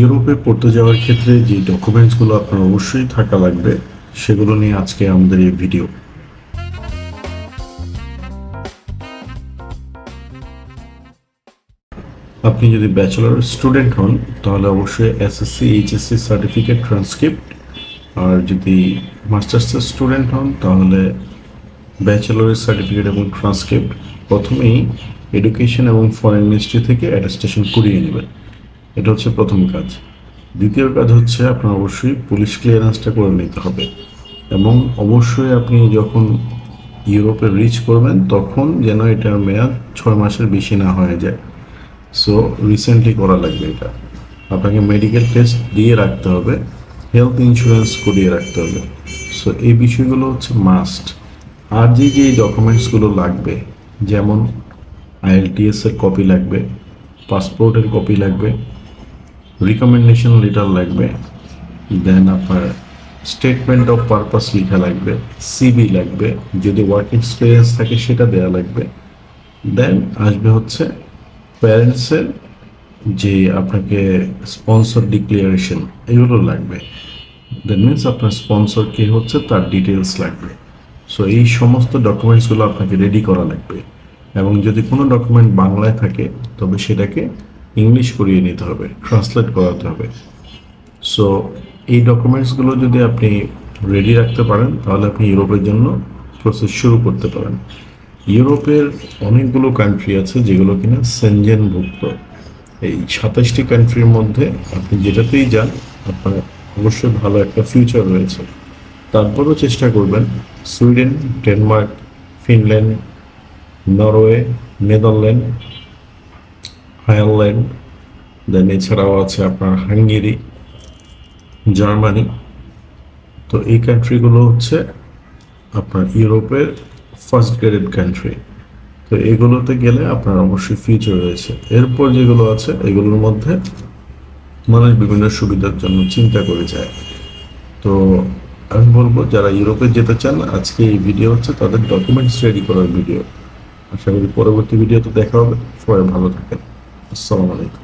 ইউরোপে পড়তে যাওয়ার ক্ষেত্রে যে ডকুমেন্টসগুলো আপনার অবশ্যই থাকা লাগবে, সেগুলো নিয়ে আজকে আমাদের এই ভিডিও। আপনি যদি ব্যাচেলর স্টুডেন্ট হন, তাহলে অবশ্যই এসএসসি এইচএসসি সার্টিফিকেট ট্রান্সক্রিপ্ট আর যদি মাস্টার্সের স্টুডেন্ট হন, তাহলে ব্যাচেলরের সার্টিফিকেট এবং ট্রান্সক্রিপ্ট প্রথমেই এডুকেশন এবং ফরেন মিনিস্ট্রি থেকে অ্যাটাস্টেশন করিয়ে নেবেন। এটা হচ্ছে প্রথম কাজ। দ্বিতীয় কাজ হচ্ছে আপনার অবশ্যই পুলিশ ক্লিয়ারেন্সটা করে নিতে হবে এবং অবশ্যই আপনি যখন ইউরোপে রিচ করবেন, তখন যেন এটার মেয়াদ ছয় মাসের বেশি না হয়ে যায়। সো রিসেন্টলি করা লাগবে এটা। আপনাকে মেডিকেল টেস্ট দিয়ে রাখতে হবে হেলথ ইন্স্যুরেন্স করিয়ে রাখতে হবে। সো এই বিষয়গুলো হচ্ছে মাস্ট আর যে যে ডকুমেন্টসগুলো লাগবে, যেমন আইএলটিএস এর কপি লাগবে পাসপোর্টের কপি লাগবে রিকমেন্ডেশন লেটার লাগবে দেন আপনার স্টেটমেন্ট অফ পারপাস লেখা লাগবে সিবি লাগবে, যদি ওয়ার্ক এক্সপিরিয়েন্স থাকে সেটা দেওয়া লাগবে। দেন আসবে হচ্ছে প্যারেন্টসের যে আপনাকে স্পন্সর ডিক্লিয়ারেশন এগুলো লাগবে। দ্যাট মিনস আপনার স্পন্সর কে হচ্ছে তার ডিটেলস লাগবে। সো এই সমস্ত ডকুমেন্টসগুলো আপনাকে রেডি করা লাগবে। এবং যদি কোনো ডকুমেন্ট বাংলায় থাকে, তবে সেটাকে ইংলিশ করিয়ে নিতে হবে ট্রান্সলেট করাতে হবে। সো এই ডকুমেন্টসগুলো যদি আপনি রেডি রাখতে পারেন, তাহলে আপনি ইউরোপের জন্য প্রসেস শুরু করতে পারেন। ইউরোপের অনেকগুলো কান্ট্রি আছে যেগুলো কিনা সেনজেনভুক্ত এই সাতাশটি কান্ট্রির মধ্যে আপনি যেটাতেই যান, আপনার অবশ্যই ভালো একটা ফিউচার রয়েছে। তারপরও চেষ্টা করবেন Sweden, Denmark, Finland, Norway, Netherland Ireland দেন এছাড়াও আছে আপনার হাঙ্গেরি, জার্মানি। তো এই কান্ট্রিগুলো হচ্ছে আপনার ইউরোপের ফার্স্ট গ্রেডেড কান্ট্রি তো এগুলোতে গেলে আপনার অবশ্যই ফিউচার রয়েছে। এরপর যেগুলো আছে, এগুলোর মধ্যে মানুষ বিভিন্ন সুবিধার জন্য চিন্তা করে যায়। তো আমি বলব, যারা ইউরোপে যেতে চান, আজকে এই ভিডিও হচ্ছে তাদের ডকুমেন্টস রেডি করার ভিডিও আশা করি পরবর্তী ভিডিওতে দেখা হবে। সবাই ভালো থাকেন। আসসালামু আলাইকুম।